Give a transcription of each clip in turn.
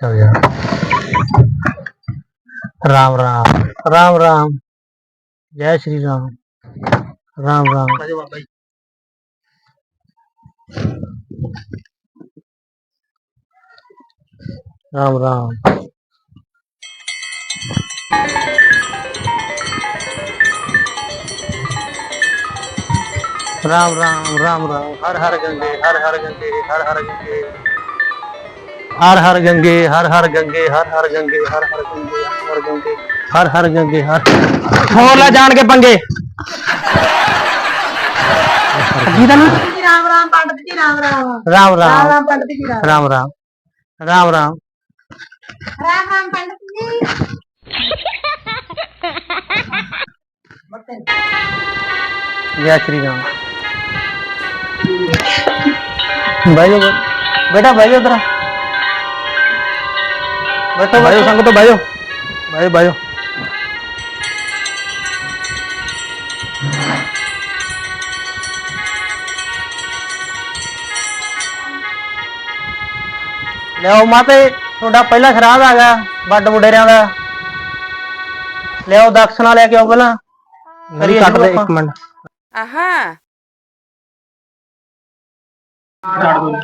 ਚੱਲ ਜਾ ਰਾਮ ਰਾਮ ਰਾਮ ਰਾਮ ਜੈ ਸ਼੍ਰੀ ਰਾਮ ਰਾਮ ਰਾਮ ਆਜੋ ਬਾਬਾ ਜੀ ਰਾਮ ਰਾਮ ਰਾਮ ਰਾਮ ਰਾਮ ਰਾਮ ਹਰ ਹਰ ਗੰਗੇ ਹਰ हर हर गंगे हर हर गंगे हर हर गंगे हर हर गंगे हर हर गंगे हर हर गंगे हर ਹੋਰ ਲੈ ਜਾਣ ਕੇ ਪੰਗੇ ਜੀ राम राम राम राम। राम राम। राम जय श्री राम। भाई बेटा भाई उधर ਬੈਠੋ ਬਾਈਓ ਸੰਗ ਤੋਂ ਬਾਈਓ ਬਾਈ ਬਾਈਓ ਲਿਆਓ ਮਾਤੇ ਤੁਹਾਡਾ ਪਹਿਲਾ ਸ਼ਰਾਧ ਆ ਗਿਆ ਵੱਡ ਮੁੰਡੇਰਿਆਂ ਦਾ ਲਿਆਓ ਦਕਸ਼ਨਾ ਲੈ ਕੇ ਆਓ ਪਹਿਲਾਂ ਕਰੀਏ ਕੱਟ ਸ਼ੁਰੂ ਦੇ ਇੱਕ ਆਪਾਂ। ਮਿੰਟ ਆਹਾ ਰਾਮ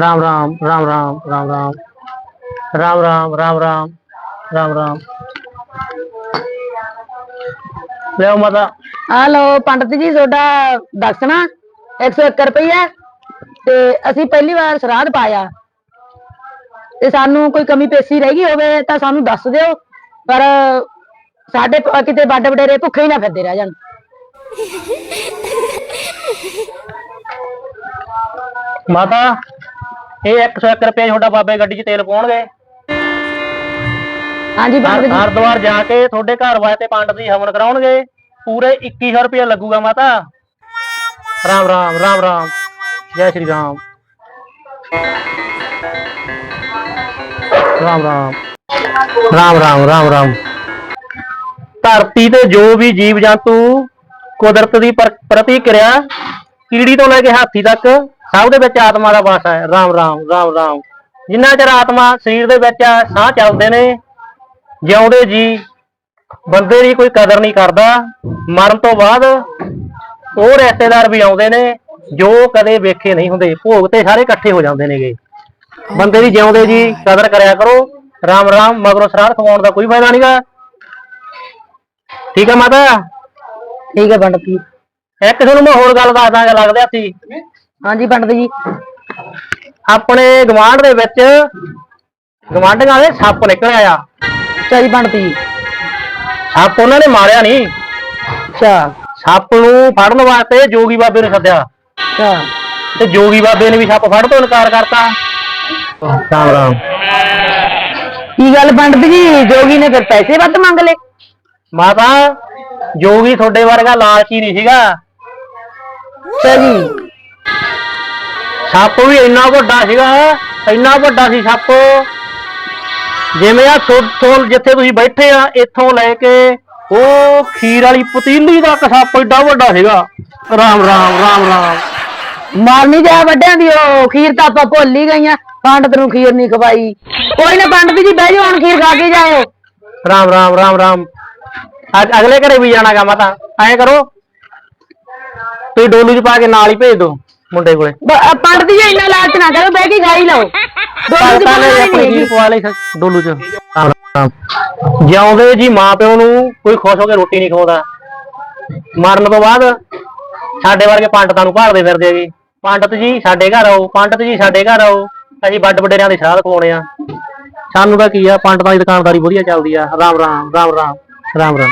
ਰਾਮ ਰਾਮ ਰਾਮ ਰਾਮ ਰਾਮ राम राम राम राम राम राम ਲਿਆਓ ਮਾਤਾ ਆ ਲਓ ਪੰਡਤ ਜੀ ਤੁਹਾਡਾ ਦਕਸ਼ਨਾ 101 ਰੁਪਈਆ ਤੇ ਅਸੀਂ ਪਹਿਲੀ ਵਾਰ ਸ਼ਰਾਧ ਪਾਇਆ ਤੇ ਸਾਨੂੰ ਕੋਈ ਕਮੀ ਪੇਸ਼ੀ ਰਹਿ ਗਈ ਹੋਵੇ ਤਾਂ ਸਾਨੂੰ ਦੱਸ ਦਿਓ ਪਰ ਸਾਡੇ ਪ- ਕਿਤੇ ਵੱਡ ਵਡੇਰੇ ਭੁੱਖੇ ਹੀ ਨਾ ਫਿਰਦੇ ਰਹਿ ਜਾਣ ਮਾਤਾ ਇਹ 101 ਰੁਪਏ ਤੁਹਾਡਾ ਬਾਬੇ ਗੱਡੀ 'ਚ ਤੇਲ ਪਾਉਣਗੇ ਹਾਂਜੀ ਪੰਡਤ ਜੀ। ਹਰਦੁਆਰ ਜਾ ਕੇ ਤੁਹਾਡੇ ਘਰ ਵਾਸਤੇ ਪੰਡਤ ਜੀ ਹਵਨ ਕਰਾਉਣਗੇ। ਪੂਰੇ 2100 ਰੁਪਏ ਲੱਗੂਗਾ ਮਾਤਾ। ਰਾਮ ਰਾਮ ਰਾਮ ਰਾਮ। ਜੈ ਸ਼੍ਰੀ ਰਾਮ। ਰਾਮ ਰਾਮ। ਰਾਮ ਰਾਮ ਰਾਮ ਰਾਮ। ਧਰਤੀ ਤੇ ਜੋ ਵੀ ਜੀਵ ਜੰਤੂ ਕੁਦਰਤ ਦੀ ਪਰ- ਪ੍ਰਤੀਕਿਰਿਆ ਕੀੜੀ ਤੋਂ ਲੈ ਕੇ ਹਾਥੀ ਤੱਕ ਸਭ ਦੇ ਵਿੱਚ ਆਤਮਾ ਦਾ ਵਾਸ ਹੈ। ਰਾਮ ਰਾਮ ਰਾਮ ਰਾਮ। ਜਿੰਨਾ ਚਿਰ ਆਤਮਾ ਸਰੀਰ ਦੇ ਵਿੱਚ ਸਾਹ ਚੱਲਦੇ ਨੇ ਜਿਉਂਦੇ ਜੀ ਬੰਦੇ ਦੀ ਕੋਈ ਕਦਰ ਨਹੀਂ ਕਰਦਾ। ਮਰਨ ਤੋਂ ਬਾਅਦ ਉਹ ਰਿਸ਼ਤੇਦਾਰ ਵੀ ਆਉਂਦੇ ਨੇ ਜੋ ਕਦੇ ਵੇਖੇ ਨਹੀਂ ਹੁੰਦੇ। ਭੋਗ ਤੇ ਸਾਰੇ ਇਕੱਠੇ ਹੋ ਜਾਂਦੇ ਨੇਗੇ। ਬੰਦੇ ਦੀ ਜਿਉਂਦੇ ਜੀ ਕਦਰ ਕਰਿਆ ਕਰੋ। ਰਾਮ ਰਾਮ ਮਗਰੋਂ ਸਰਾਧ ਖਵਾਉਣ ਦਾ ਕੋਈ ਫਾਇਦਾ ਨਹੀਂਗਾ ਠੀਕ ਹੈ ਮਾਤਾ? ਠੀਕ ਹੈ ਪੰਡਤ ਜੀ। ਇੱਕ ਤੁਹਾਨੂੰ ਮੈਂ ਹੋਰ ਗੱਲ ਦੱਸ ਦਾਂਗਾ ਲੱਗਦਾ ਸੀ ਹਾਂਜੀ ਪੰਡਤ ਜੀ। ਆਪਣੇ ਗਵਾਂਢ ਦੇ ਵਿੱਚ ਗਵਾਂਢੀਆਂ ਦੇ ਸੱਪ ਨਿਕਲ ਆਇਆ। ਪੰਡਤ ਜੀ ਸੱਪ ਉਹਨਾਂ ਨੇ ਮਾਰਿਆ ਨਹੀਂ ਅੱਛਾ। ਸੱਪ ਨੂੰ ਫੜਨ ਵਾਸਤੇ ਜੋਗੀ ਬਾਬੇ ਨੂੰ ਸੱਦਿਆ। ਅੱਛਾ। ਤੇ ਜੋਗੀ ਬਾਬੇ ਨੇ ਵੀ ਸੱਪ ਫੜ ਤੋਂ ਇਨਕਾਰ ਕਰਤਾ। ਰਾਮ ਰਾਮ। ਕੀ ਗੱਲ ਪੰਡਤ ਜੀ? ਜੋਗੀ ਨੇ ਫਿਰ ਪੈਸੇ ਵੱਧ ਮੰਗ ਲਏ। ਮਾਤਾ ਜੋਗੀ ਤੁਹਾਡੇ ਵਰਗਾ ਲਾਲਚੀ ਨਹੀਂ ਸੀਗਾ। ਅੱਛਾ ਜੀ। ਸੱਪ ਵੀ ਇੰਨਾ ਵੱਡਾ ਸੀਗਾ ਇੰਨਾ ਵੱਡਾ ਸੀ ਸੱਪ। ਜਿਵੇਂ ਆ ਤੋਂ ਜਿੱਥੇ ਤੁਸੀਂ ਬੈਠੇ ਆ ਇੱਥੋਂ ਲੈ ਕੇ ਉਹ ਖੀਰ ਵਾਲੀ ਪਤੀਲੀ ਦਾ ਸੱਪ ਏਡਾ ਵੱਡਾ ਸੀਗਾ। ਰਾਮ ਰਾਮ ਰਾਮ ਰਾਮ। ਮਾਰਨੀ ਜਾ ਵੱਡਿਆਂ ਦੀ ਉਹ ਖੀਰ ਤਾਂ ਆਪਾਂ ਭੁੱਲ ਹੀ ਗਈਆਂ ਪੰਡਤ ਨੂੰ ਖੀਰ ਨਹੀਂ ਖਵਾਈ। ਕੋਈ ਨਾ ਪੰਡਤ ਜੀ ਬਹਿ ਜਾਓ ਹੁਣ ਖੀਰ ਖਾ ਕੇ ਜਾਓ। ਰਾਮ ਰਾਮ ਰਾਮ ਰਾਮ। ਅੱਜ ਅਗਲੇ ਘਰੇ ਵੀ ਜਾਣਾਗਾ ਮਾਤਾ। ਐਂ ਕਰੋ ਤੁਸੀਂ ਡੋਲੂ ਚ ਪਾ ਕੇ ਨਾਲ ਹੀ ਭੇਜ ਦਿਓ ਮੁੰਡੇ ਕੋਲੇ। ਬ- ਅ, ਪੰਡਤ ਜੀ ਇੰਨਾ ਲਾਲਚ ਨਾ ਕਰੋ ਬਹਿ ਕੇ ਖਾ ਹੀ ਲਓ। ਆਪਣੀ ਪਵਾ ਲਈ ਡੋਲੂ ਚ। ਜਿਉਂਦੇ ਜੀ ਮਾਂ ਪਿਓ ਨੂੰ ਕੋਈ ਖੁਸ਼ ਹੋ ਕੇ ਰੋਟੀ ਨਹੀਂ ਖਵਾਉਂਦਾ। ਮਰਨ ਤੋਂ ਬਾਅਦ ਸਾਡੇ ਵਰਗੇ ਪੰਡਤਾਂ ਨੂੰ ਭਾਲਦੇ ਫਿਰਦੇ ਆ ਜੀ। ਪੰਡਤ ਜੀ ਸਾਡੇ ਘਰ ਆਓ ਪੰਡਤ ਜੀ ਸਾਡੇ ਘਰ ਆਓ ਅਸੀਂ ਵੱਡ ਵਡੇਰਿਆਂ ਦੇ ਸ਼ਰਾਧ ਖਵਾਉਣੇ ਆ। ਸਾਨੂੰ ਤਾਂ ਕੀ ਆ ਪੰਡਤਾਂ ਦੀ ਦੁਕਾਨਦਾਰੀ ਵਧੀਆ ਚੱਲਦੀ ਆ। ਰਾਮ ਰਾਮ ਰਾਮ ਰਾਮ ਰਾਮ ਰਾਮ।